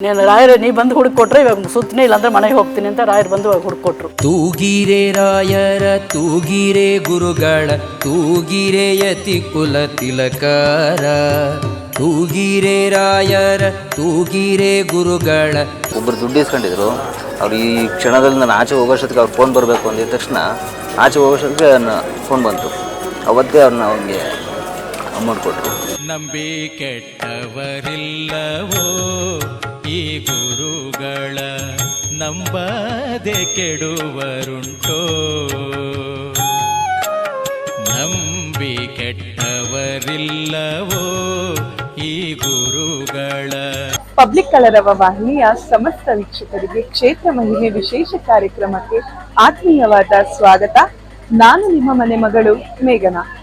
ನೀನು ರಾಯರು ನೀ ಬಂದು ಹುಡುಕೊಟ್ರೆ ಇವಾಗ ಸುತ್ತನೇ ಇಲ್ಲಾಂದ್ರೆ ಮನೆಗೆ ಹೋಗ್ತೀನಿ ಅಂತ ರಾಯರು ಬಂದು ಹುಡುಕೊಟ್ರು ತೂಗಿರೆ ರಾಯರ ತೂಗಿರೆ ಗುರುಗಳ ತೂಗಿರೆ ಯತಿ ಕುಲ ತಿಲಕಾರ. ತೂಗಿರೆ ರಾಯರ ತೂಗಿರೆ ಗುರುಗಳ. ಒಬ್ಬರು ದುಡ್ಡು ಇಸ್ಕೊಂಡಿದ್ರು ಅವ್ರು ಈ ಕ್ಷಣದಲ್ಲಿ ನಾನು ಆಚೆ ಹೋಗೋಷ್ಟೊತ್ತಿಗೆ ಅವ್ರು ಫೋನ್ ಬರಬೇಕು ಅಂದಿದ ತಕ್ಷಣ ಆಚೆ ಹೋಗೋಷ್ಟೊತ್ತಿಗೆ ಫೋನ್ ಬಂತು. ಅವತ್ತೇ ಅವ್ರನ್ನ ಅವ್ನಿಗೆ ಅಮೌಂಟ್ ಕೊಟ್ಟರು ನಂಬಿ ಕೆಟ್ಟವರಿಲ್ಲವೋ ಈ ಗುರುಗಳ ನಂಬದೆ ಕೆಡುವರುಂಟೋ? ನಂಬಿ ಕೆಟ್ಟವರಿಲ್ಲವೋ ಈ ಗುರುಗಳ? ಪಬ್ಲಿಕ್ ಕಲರವ ವಾಹಿನಿಯ ಸಮಸ್ತ ವೀಕ್ಷಕರಿಗೆ ಕ್ಷೇತ್ರ ಮಹಿಮೆ ವಿಶೇಷ ಕಾರ್ಯಕ್ರಮಕ್ಕೆ ಆತ್ಮೀಯವಾದ ಸ್ವಾಗತ. ನಾನು ನಿಮ್ಮ ಮನೆ ಮಗಳು ಮೇಘನಾ.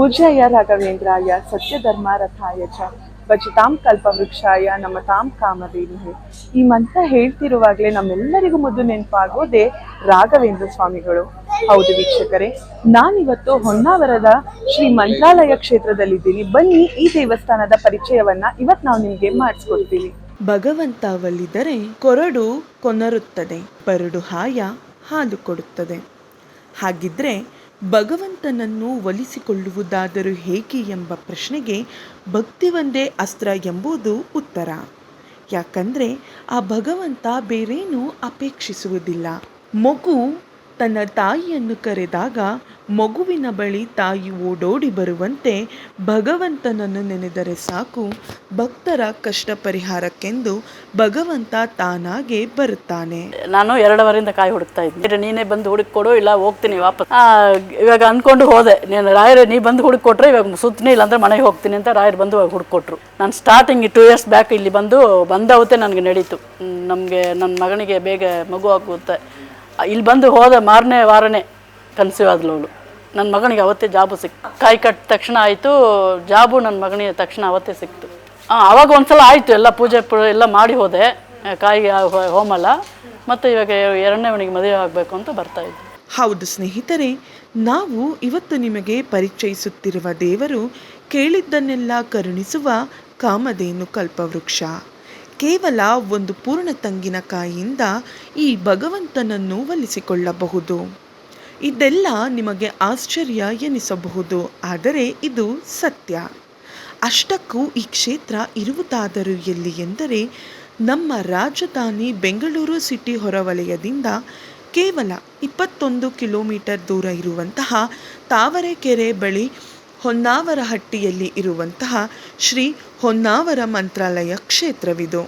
ಪೂಜ್ಯಾಯ ರಾಘವೇಂದ್ರಾಯ ಸತ್ಯಧರ್ಮಾರಥಾಯ ಚ ಭಜತಾಂ ಕಲ್ಪವೃಕ್ಷಾಯ ನಮತಾಂ ಕಾಮಧೇನುಹೆ. ಈ ಮಂತ್ರ ಹೇಳ್ತಿರುವಾಗಲೇ ನಮ್ಮೆಲ್ಲರಿಗೂ ಮೊದಲು ನೆನಪಾಗೋದೇ ರಾಘವೇಂದ್ರ ಸ್ವಾಮಿಗಳು. ಹೌದು ವೀಕ್ಷಕರೇ, ನಾನಿವತ್ತು ಹೊನ್ನಾವರದ ಶ್ರೀ ಮಂತ್ರಾಲಯ ಕ್ಷೇತ್ರದಲ್ಲಿದ್ದೀನಿ. ಬನ್ನಿ ಈ ದೇವಸ್ಥಾನದ ಪರಿಚಯವನ್ನ ಇವತ್ತು ನಾವು ನಿಮಗೆ ಮಾಡಿಸ್ಕೊಡ್ತೀವಿ. ಭಗವಂತ ಒಲಿದರೆ ಕೊರಡು ಕೊನರುತ್ತದೆ, ಪರಡು ಹಾಯ ಹಾಲು ಕೊಡುತ್ತದೆ. ಹಾಗಿದ್ರೆ ಭಗವಂತನನ್ನು ಒಲಿಸಿಕೊಳ್ಳುವುದಾದರೂ ಹೇಗೆ ಎಂಬ ಪ್ರಶ್ನೆಗೆ ಭಕ್ತಿ ಒಂದೇ ಅಸ್ತ್ರ ಎಂಬುದು ಉತ್ತರ. ಯಾಕಂದರೆ ಆ ಭಗವಂತ ಬೇರೇನೂ ಅಪೇಕ್ಷಿಸುವುದಿಲ್ಲ. ಮಗು ತನ್ನ ತಾಯಿಯನ್ನು ಕರೆದಾಗ ಮಗುವಿನ ಬಳಿ ತಾಯಿ ಓಡೋಡಿ ಬರುವಂತೆ ಭಗವಂತನನ್ನು ನೆನೆದರೆ ಸಾಕು. ಭಕ್ತರ ಕಷ್ಟ ಪರಿಹಾರಕ್ಕೆಂದು ಭಗವಂತ ತಾನಾಗೆ ಬರುತ್ತಾನೆ. ನಾನು ಎರಡವರಿಂದ ಕಾಯಿ ಹುಡುಕ್ತಾ ಇದ್ದೆ. ನೀನೇ ಬಂದು ಹುಡುಕ್ ಕೊಡು ಇಲ್ಲ ಹೋಗ್ತೀನಿ ವಾಪಸ್. ಇವಾಗ ಅಂದ್ಕೊಂಡು ಹೋದೆ. ನೀನು ರಾಯರು, ನೀ ಬಂದು ಹುಡುಕ್ ಕೊಟ್ರೆ ಇವಾಗ ಸುತ್ತನೇ ಇಲ್ಲ ಅಂದ್ರೆ ಮನೆಗೆ ಹೋಗ್ತೀನಿ ಅಂತ ರಾಯರು ಬಂದು ಹುಡುಕೊಟ್ರು ನಾನು ಸ್ಟಾರ್ಟಿಂಗ್ ಟೂ ಇಯರ್ಸ್ ಬ್ಯಾಕ್ ಇಲ್ಲಿ ಬಂದು ಬಂದವತ್ತೆ ನನಗೆ ನಡೀತು. ನಮಗೆ, ನನ್ನ ಮಗನಿಗೆ ಬೇಗ ಮಗು ಆಗುತ್ತೆ ಇಲ್ಲಿ ಬಂದು ಹೋದ ಮಾರನೇ ವಾರನೇ ಕನ್ಸೀವ್ ಆದ್ಲು ಅವಳು. ನನ್ನ ಮಗನಿಗೆ ಅವತ್ತೇ ಜಾಬು ಸಿಕ್ತು ಕಾಯಿ ಕಟ್ಟ ತಕ್ಷಣ ಆಯಿತು, ಜಾಬು ನನ್ನ ಮಗನಿಗೆ ತಕ್ಷಣ ಅವತ್ತೇ ಸಿಕ್ತು. ಆವಾಗ ಅವಾಗ ಒಂದ್ಸಲ ಆಯಿತು, ಎಲ್ಲ ಪೂಜೆ ಎಲ್ಲ ಮಾಡಿ ಹೋದೆ ಕಾಯಿ ಹೋ- ಹೋಮಲ್ಲ, ಮತ್ತು ಇವಾಗ ಎರಡನೇ ಮನೆಗೆ ಮದುವೆ ಆಗಬೇಕು ಅಂತ ಬರ್ತಾ ಇದ್ದೆ. ಹೌದು ಸ್ನೇಹಿತರೆ, ನಾವು ಇವತ್ತು ನಿಮಗೆ ಪರಿಚಯಿಸುತ್ತಿರುವ ದೇವರು ಕೇಳಿದ್ದನ್ನೆಲ್ಲ ಕರುಣಿಸುವ ಕಾಮಧೇನು ಕಲ್ಪವೃಕ್ಷ. ಕೇವಲ ಒಂದು ಪೂರ್ಣ ತಂಗಿನಕಾಯಿಯಿಂದ ಈ ಭಗವಂತನನ್ನು ಒಲಿಸಿಕೊಳ್ಳಬಹುದು. ಇದೆಲ್ಲ ನಿಮಗೆ ಆಶ್ಚರ್ಯ ಎನಿಸಬಹುದು, ಆದರೆ ಇದು ಸತ್ಯ. ಅಷ್ಟಕ್ಕೂ ಈ ಕ್ಷೇತ್ರ ಇರುವುದಾದರೂ ಎಲ್ಲಿ ಎಂದರೆ, ನಮ್ಮ ರಾಜಧಾನಿ ಬೆಂಗಳೂರು ಸಿಟಿ ಹೊರವಲಯದಿಂದ ಕೇವಲ ಇಪ್ಪತ್ತೊಂದು ಕಿಲೋಮೀಟರ್ ದೂರ ಇರುವಂತಹ ತಾವರೆಕೆರೆ ಬಳಿ ಹೊನ್ನಾವರಹಟ್ಟಿಯಲ್ಲಿ ಇರುವಂತಹ ಶ್ರೀ ಹೊನ್ನಾವರ ಮಂತ್ರಾಲಯ ಕ್ಷೇತ್ರವಿದು.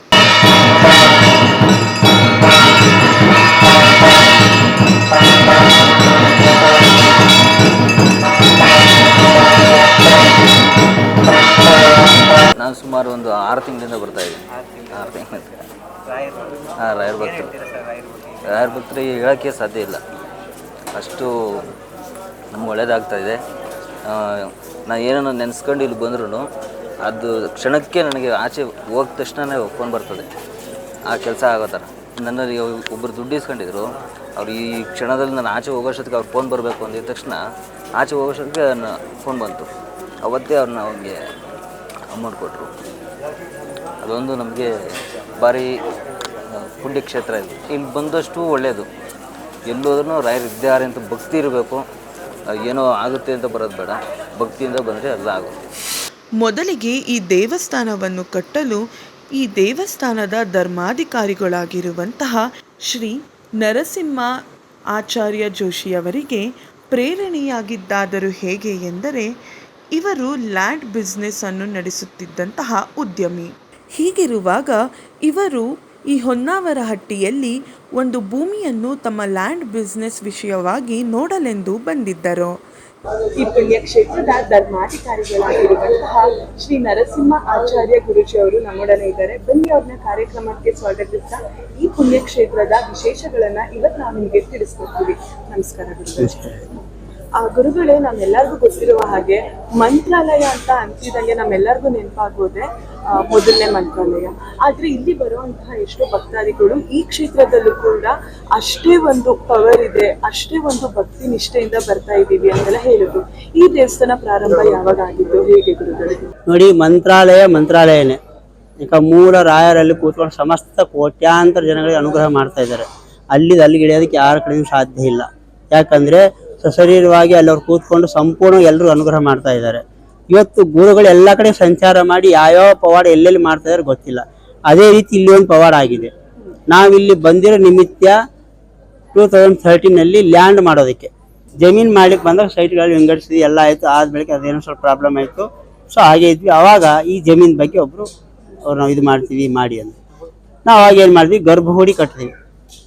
ನಾನು ಸುಮಾರು ಒಂದು ಆರು ತಿಂಗಳಿಂದ ಬರ್ತಾ ಇದ್ದೀನಿ. ಆರು ತಿಂಗಳಿಂದ? ಹಾಂ ರಾಯರ್ ಭಕ್ತರು? ರಾಯರ್ ಭಕ್ತರಿಗೆ ಹೇಳೋಕ್ಕೆ ಸಾಧ್ಯ ಇಲ್ಲ. ಅಷ್ಟು ನಮ್ಗೆ ಒಳ್ಳೇದಾಗ್ತಾ ಇದೆ. ನಾನು ಏನೋ ನೆನೆಸ್ಕೊಂಡು ಇಲ್ಲಿ ಬಂದ್ರೂ ಅದು ಕ್ಷಣಕ್ಕೆ ನನಗೆ ಆಚೆ ಹೋದ ತಕ್ಷಣನೇ ಫೋನ್ ಬರ್ತದೆ. ಆ ಕೆಲಸ ಆಗೋ ಥರ. ನನ್ನಲ್ಲಿ ಒಬ್ಬರು ದುಡ್ಡು ಇಸ್ಕೊಂಡಿದ್ರು. ಅವ್ರು ಈ ಕ್ಷಣದಲ್ಲಿ ನಾನು ಆಚೆ ಹೋಗೋಷ್ಟೊತ್ತಿಗೆ ಅವ್ರು ಫೋನ್ ಬರಬೇಕು ಅಂದಿದ ತಕ್ಷಣ ಆಚೆ ಹೋಗೋಷ್ಟೊತ್ತಿಗೆ ನನ್ನ ಫೋನ್ ಬಂತು. ಅವತ್ತೇ ಅವ್ರನ್ನ ಅವ್ನಿಗೆ ಅಮೌಂಟ್ ಕೊಟ್ಟರು ಅದೊಂದು ನಮಗೆ ಭಾರಿ ಪುಣ್ಯ ಪುಣ್ಯಕ್ಷೇತ್ರ ಇದು. ಇಲ್ಲಿ ಬಂದಷ್ಟು ಒಳ್ಳೆಯದು ಎಲ್ಲೋದ್ರೂ ರಾಯರು ಇದ್ದಾರೆ ಅಂತ ಭಕ್ತಿ ಇರಬೇಕು. ಏನೋ ಆಗುತ್ತೆ ಅಂತ ಬರೋದು ಬೇಡ. ಭಕ್ತಿಯಿಂದ ಬಂದರೆ ಎಲ್ಲ ಆಗುತ್ತೆ. ಮೊದಲಿಗೆ ಈ ದೇವಸ್ಥಾನವನ್ನು ಕಟ್ಟಲು ಈ ದೇವಸ್ಥಾನದ ಧರ್ಮಾಧಿಕಾರಿಗಳಾಗಿರುವಂತಹ ಶ್ರೀ ನರಸಿಂಹ ಆಚಾರ್ಯ ಜೋಶಿಯವರಿಗೆ ಪ್ರೇರಣೆಯಾಗಿದ್ದಾದರೂ ಹೇಗೆ ಎಂದರೆ ಇವರು ಲ್ಯಾಂಡ್ ಬಿಸ್ನೆಸ್ ಅನ್ನು ನಡೆಸುತ್ತಿದ್ದಂತಹ ಉದ್ಯಮಿ. ಹೀಗಿರುವಾಗ ಇವರು ಈ ಹೊನ್ನಾವರಹಟ್ಟಿಯಲ್ಲಿ ಒಂದು ಭೂಮಿಯನ್ನು ತಮ್ಮ ಲ್ಯಾಂಡ್ ಬಿಸ್ನೆಸ್ ವಿಷಯವಾಗಿ ನೋಡಲೆಂದು ಬಂದಿದ್ದರು. ಈ ಪುಣ್ಯಕ್ಷೇತ್ರದ ಧರ್ಮಾಧಿಕಾರಿಗಳಾಗಿರುವಂತಹ ಶ್ರೀ ನರಸಿಂಹ ಆಚಾರ್ಯ ಗುರುಜಿ ಅವರು ನಮ್ಮೊಡನೆ ಇದ್ದಾರೆ. ಬನ್ನಿ ಅವ್ರನ್ನ ಕಾರ್ಯಕ್ರಮಕ್ಕೆ ಸ್ವಾಗತಿಸ್ತಾ ಈ ಪುಣ್ಯಕ್ಷೇತ್ರದ ವಿಶೇಷಗಳನ್ನ ಇವತ್ತು ನಾವು ನಿಮಗೆ ತಿಳಿಸ್ಕೊಡ್ತೀವಿ. ನಮಸ್ಕಾರ ಗುರುಜಿ ಆ ಗುರುಗಳೇ ನಮ್ಮೆಲ್ಲರಿಗೂ ಗೊತ್ತಿರುವ ಹಾಗೆ ಮಂತ್ರಾಲಯ ಅಂತ ಅಂತಿದಂಗೆ ನಮ್ಮೆಲ್ಲರಿಗೂ ನೆನಪಾಗೋದೆ ಮೊದಲನೇ ಮಂತ್ರಾಲಯ. ಆದರೆ ಇಲ್ಲಿ ಬರುವಂತಹ ಎಷ್ಟೋ ಭಕ್ತಾದಿಗಳು ಈ ಕ್ಷೇತ್ರದಲ್ಲೂ ಕೂಡ ಅಷ್ಟೇ ಒಂದು ಪವರ್ ಇದೆ, ಅಷ್ಟೇ ಒಂದು ಭಕ್ತಿ ನಿಷ್ಠೆಯಿಂದ ಬರ್ತಾ ಇದ್ದೀವಿ ಅಂತೆಲ್ಲ ಹೇಳಿದ್ರು ಈ ದೇವಸ್ಥಾನ ಪ್ರಾರಂಭ ಯಾವಾಗ ಆಗಿದ್ದು ಹೇಗೆ ಗುರುಗಳು? ನೋಡಿ, ಮಂತ್ರಾಲಯ ಮಂತ್ರಾಲಯನೇ. ಈಗ ಮೂಲ ರಾಯರಲ್ಲಿ ಕೂತ್ಕೊಂಡು ಸಮಸ್ತ ಕೋಟ್ಯಾಂತರ ಜನಗಳಿಗೆ ಅನುಗ್ರಹ ಮಾಡ್ತಾ ಇದ್ದಾರೆ. ಅಲ್ಲಿ ಅಲ್ಲಿಗೆ ಇಳಿಯೋದಕ್ಕೆ ಯಾರ ಕಡೆಯೂ ಸಾಧ್ಯ ಇಲ್ಲ. ಯಾಕಂದ್ರೆ ಸಶರೀರವಾಗಿ ಅಲ್ಲಿ ಅವ್ರು ಕೂತ್ಕೊಂಡು ಸಂಪೂರ್ಣ ಎಲ್ಲರೂ ಅನುಗ್ರಹ ಮಾಡ್ತಾ ಇದ್ದಾರೆ. ಇವತ್ತು ಗುರುಗಳು ಎಲ್ಲ ಕಡೆ ಸಂಚಾರ ಮಾಡಿ ಯಾವ್ಯಾವ ಪವಾಡ ಎಲ್ಲೆಲ್ಲಿ ಮಾಡ್ತಾ ಇದ್ದಾರೆ ಗೊತ್ತಿಲ್ಲ. ಅದೇ ರೀತಿ ಇಲ್ಲಿ ಒಂದು ಪವಾಡ ಆಗಿದೆ. ನಾವಿಲ್ಲಿ ಬಂದಿರೋ ನಿಮಿತ್ತ ಟೂ ತೌಸಂಡ್ ಥರ್ಟೀನಲ್ಲಿ ಲ್ಯಾಂಡ್ ಮಾಡೋದಕ್ಕೆ. ಜಮೀನು ಮಾಡ್ಲಿಕ್ಕೆ ಬಂದಾಗ ಸೈಟ್ಗಳು ವಿಂಗಡಿಸಿದ್ವಿ, ಎಲ್ಲ ಆಯಿತು. ಆದ್ಮೇಲೆ ಅದೇನೋ ಸ್ವಲ್ಪ ಪ್ರಾಬ್ಲಮ್ ಆಯಿತು. ಸೊ ಹಾಗೆ ಇದ್ವಿ. ಅವಾಗ ಈ ಜಮೀನು ಬಗ್ಗೆ ಒಬ್ಬರು ಅವ್ರು ನಾವು ಇದು ಮಾಡ್ತೀವಿ, ಮಾಡಿ ಅಂತ. ನಾವು ಅವಾಗ ಏನು ಮಾಡಿದ್ವಿ? ಗರ್ಭಗುಡಿ ಕಟ್ತೀವಿ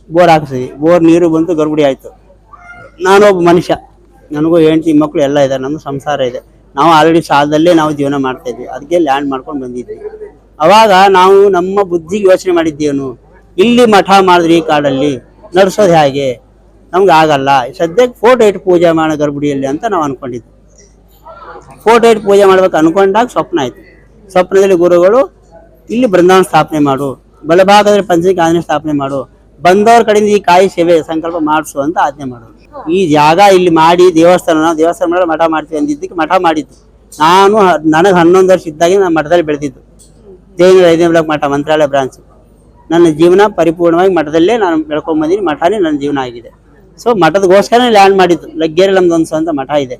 ಬೋರ್ ಹಾಕ್ಸಿದ್ವಿ. ಬೋರ್ ನೀರು ಬಂತು, ಗರ್ಭಗುಡಿ ಆಯಿತು. ನಾನೊಬ್ಬ ಮನುಷ್ಯ. ನನಗೂ ಹೆಂಡತಿ ಮಕ್ಕಳು ಎಲ್ಲ ಇದ್ದಾರೆ ನಮ್ಮ ಸಂಸಾರ ಇದೆ. ನಾವು ಆಲ್ರೆಡಿ ಸಾಲದಲ್ಲೇ ನಾವು ಜೀವನ ಮಾಡ್ತಾ ಇದ್ವಿ. ಅದಕ್ಕೆ ಲ್ಯಾಂಡ್ ಮಾಡ್ಕೊಂಡು ಬಂದಿದ್ವಿ. ಅವಾಗ ನಾವು ನಮ್ಮ ಬುದ್ಧಿಗೆ ಯೋಚನೆ ಮಾಡಿದ್ದೇನು? ಇಲ್ಲಿ ಮಠ ಮಾಡಿದ್ರಿ ಈ ಕಾಡಲ್ಲಿ ನಡೆಸೋದು ಹೇಗೆ? ನಮ್ಗೆ ಆಗಲ್ಲ. ಸದ್ಯಕ್ಕೆ ಫೋಟೋ ಇಟ್ಟು ಪೂಜೆ ಮಾಡೋ ಗರ್ಭುಡಿಯಲ್ಲಿ ಅಂತ ನಾವು ಅನ್ಕೊಂಡಿದ್ವಿ. ಫೋಟೋ ಇಟ್ಟು ಪೂಜೆ ಮಾಡ್ಬೇಕು ಅನ್ಕೊಂಡಾಗ ಸ್ವಪ್ನ ಆಯ್ತು. ಸ್ವಪ್ನದಲ್ಲಿ ಗುರುಗಳು, ಇಲ್ಲಿ ಬೃಂದಾವನ ಸ್ಥಾಪನೆ ಮಾಡು. ಬಲಭಾಗದಲ್ಲಿ ಪಂಚಮಿಕ ಆಂಜನೇಯ ಸ್ಥಾಪನೆ ಮಾಡು. ಬಂದವ್ರ ಕಡೆಯಿಂದ ಈ ಕಾಯಿ ಸೇವೆ ಸಂಕಲ್ಪ ಮಾಡಿಸು ಅಂತ ಆಜ್ಞೆ ಮಾಡೋದು ಈ ಜಾಗ ಇಲ್ಲಿ ಮಾಡಿ ದೇವಸ್ಥಾನ ನಾವು ದೇವಸ್ಥಾನ ಮಾಡಿ ಮಠ ಮಾಡ್ತೀವಿ ಅಂದಿದ್ದಕ್ಕೆ ಮಠ ಮಾಡಿದ್ದು. ನಾನು ನನಗೆ ಹನ್ನೊಂದು ವರ್ಷ ಇದ್ದಾಗೆ ನಾನು ಮಠದಲ್ಲಿ ಬೆಳೆದಿದ್ದು. ಜೈನ ಐದನೇ ಬ್ಲಾಕ್ ಮಠ, ಮಂತ್ರಾಲಯ ಬ್ರಾಂಚ್ ನನ್ನ ಜೀವನ ಪರಿಪೂರ್ಣವಾಗಿ ಮಠದಲ್ಲೇ ನಾನು ಬೆಳ್ಕೊಂಬಂದಿನಿ ಮಠನೇ ನನ್ನ ಜೀವನ ಆಗಿದೆ. ಸೊ ಮಠದಗೋಸ್ಕರ ಲ್ಯಾಂಡ್ ಮಾಡಿದ್ದು. ಲಗ್ಗೇರಿ ನಮ್ದು ಒಂದು ಸ್ವಂತ ಮಠ ಇದೆ.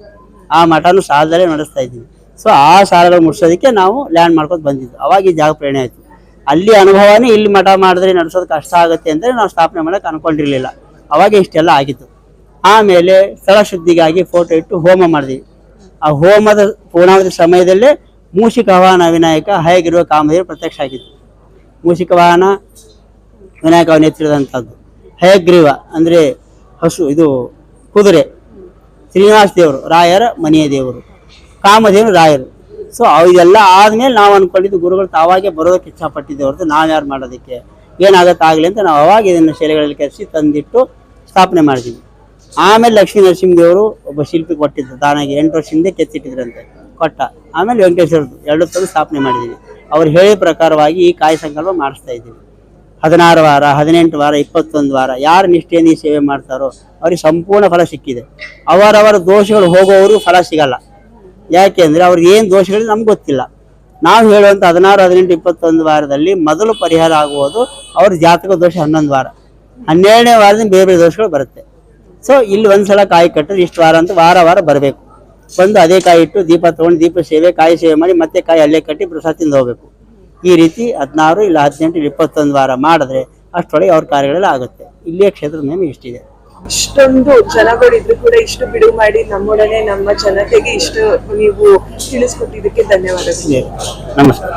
ಆ ಮಠನೂ ಸಾಲದಲ್ಲೇ ನಡೆಸ್ತಾ ಇದ್ದೀನಿ. ಸೊ ಆ ಸಾಲಗಳು ಮುಟ್ಸೋದಕ್ಕೆ ನಾವು ಲ್ಯಾಂಡ್ ಮಾಡ್ಕೊಂಡು ಬಂದಿದ್ದು. ಅವಾಗ ಈ ಜಾಗ ಪ್ರೇರಣೆ ಆಯಿತು. ಅಲ್ಲಿ ಅನುಭವನೇ ಇಲ್ಲಿ ಮಠ ಮಾಡಿದ್ರೆ ನಡೆಸೋದು ಕಷ್ಟ ಆಗುತ್ತೆ ಅಂದರೆ ನಾವು ಸ್ಥಾಪನೆ ಮಾಡೋಕ್ಕೆ ಅನ್ಕೊಂಡಿರಲಿಲ್ಲ. ಅವಾಗ ಇಷ್ಟೆಲ್ಲ ಆಗಿತ್ತು. ಆಮೇಲೆ ಸ್ಥಳ ಶುದ್ಧಿಗಾಗಿ ಫೋಟೋ ಇಟ್ಟು ಹೋಮ ಮಾಡಿದ್ವಿ. ಆ ಹೋಮದ ಪೂರ್ಣಾವಧಿ ಸಮಯದಲ್ಲೇ ಮೂಷಿಕ ವಾಹನ ವಿನಾಯಕ ಹೇಗಿರುವ ಕಾಮದೇವರು ಪ್ರತ್ಯಕ್ಷ ಆಗಿತ್ತು. ಮೂಷಿಕ ವಾಹನ ವಿನಾಯಕ ಅವನು ಎತ್ತಿರದಂಥದ್ದು ಹಯಗ್ರೀವ ಅಂದರೆ ಹಸು, ಇದು ಕುದುರೆ, ಶ್ರೀನಿವಾಸ ದೇವರು, ರಾಯರ ಮನೆಯ ದೇವರು ಕಾಮದೇವರು ರಾಯರು. ಸೊ ಇದೆಲ್ಲ ಆದಮೇಲೆ ನಾವು ಅಂದ್ಕೊಂಡಿದ್ದು ಗುರುಗಳು ತಾವಾಗೆ ಬರೋದಕ್ಕೆ ಇಚ್ಛಪಟ್ಟಿದ್ದೆ ಹೊರತು ನಾವು ಯಾರು ಮಾಡೋದಕ್ಕೆ? ಏನಾಗತ್ತಾಗಲಿ ಅಂತ ನಾವು ಅವಾಗ ಇದನ್ನು ಶಿಲೆಗಳಲ್ಲಿ ಕೆರೆಸಿ ತಂದಿಟ್ಟು ಸ್ಥಾಪನೆ ಮಾಡಿದ್ವಿ. ಆಮೇಲೆ ಲಕ್ಷ್ಮೀ ನರಸಿಂಹದೇವರು ಒಬ್ಬ ಶಿಲ್ಪಿ ಕೊಟ್ಟಿದ್ದು, ತಾನಾಗಿ ಎಂಟು ವರ್ಷ ಹಿಂದೆ ಕೆತ್ತಿಟ್ಟಿದ್ರಂತೆ, ಕೊಟ್ಟ. ಆಮೇಲೆ ವೆಂಕಟೇಶ್ವರದ್ದು ಎರಡು ತಂದು ಸ್ಥಾಪನೆ ಮಾಡಿದ್ದೀನಿ. ಅವ್ರು ಹೇಳಿದ ಪ್ರಕಾರವಾಗಿ ಈ ಕಾಯಿ ಸಂಕಲ್ಪ ಮಾಡಿಸ್ತಾ ಇದ್ದೀವಿ ಹದಿನಾರು ವಾರ, ಹದಿನೆಂಟು ವಾರ, ಇಪ್ಪತ್ತೊಂದು ವಾರ, ಯಾರು ನಿಷ್ಠೆಯಿಂದ ಸೇವೆ ಮಾಡ್ತಾರೋ ಅವ್ರಿಗೆ ಸಂಪೂರ್ಣ ಫಲ ಸಿಕ್ಕಿದೆ. ಅವರವರ ದೋಷಗಳು ಹೋಗೋವರು ಫಲ ಸಿಗಲ್ಲ. ಯಾಕೆ ಅಂದರೆ ಅವ್ರಿಗೆ ಏನು ದೋಷಗಳಿದೆ ನಮ್ಗೆ ಗೊತ್ತಿಲ್ಲ. ನಾವು ಹೇಳುವಂಥ ಹದಿನಾರು, ಹದಿನೆಂಟು, ಇಪ್ಪತ್ತೊಂದು ವಾರದಲ್ಲಿ ಮೊದಲು ಪರಿಹಾರ ಆಗುವುದು ಅವ್ರ ಜಾತಕ ದೋಷ ಹನ್ನೊಂದು ವಾರ. ಹನ್ನೆರಡನೇ ವಾರದಿಂದ ಬೇರೆ ಬೇರೆ ದೋಷಗಳು ಬರುತ್ತೆ. ಸೊ ಇಲ್ಲಿ ಒಂದ್ಸಲ ಕಾಯಿ ಕಟ್ಟಿದ್ರೆ ಇಷ್ಟು ವಾರ ಅಂತ ವಾರ ವಾರ ಬರಬೇಕು. ಬಂದು ಅದೇ ಕಾಯಿ ಇಟ್ಟು ದೀಪ ತೊಗೊಂಡು ದೀಪ ಸೇವೆ ಕಾಯಿ ಸೇವೆ ಮಾಡಿ ಮತ್ತೆ ಕಾಯಿ ಅಲ್ಲೇ ಕಟ್ಟಿ ಪ್ರಸಾದ ತಿಂದು ಹೋಗ್ಬೇಕು. ಈ ರೀತಿ ಹದಿನಾರು ಇಲ್ಲ ಹದಿನೆಂಟು ಇಲ್ಲ ಇಪ್ಪತ್ತೊಂದು ವಾರ ಮಾಡಿದ್ರೆ ಅಷ್ಟೊಳಗೆ ಅವ್ರ ಕಾರ್ಯಗಳೆಲ್ಲ ಆಗುತ್ತೆ. ಇಲ್ಲಿಯ ಕ್ಷೇತ್ರದ ನೇಮ ಇಷ್ಟಿದೆ. ಇಷ್ಟೊಂದು ಜನಗಳಿದ್ರು ಕೂಡ ಇಷ್ಟು ಬಿಡು ಮಾಡಿ ನಮ್ಮೊಡನೆ ನಮ್ಮ ಜನತೆಗೆ ಇಷ್ಟು ನೀವು ತಿಳಿಸ್ಕೊಟ್ಟಿದ್ದಕ್ಕೆ ಧನ್ಯವಾದಗಳು. ನಮಸ್ಕಾರ.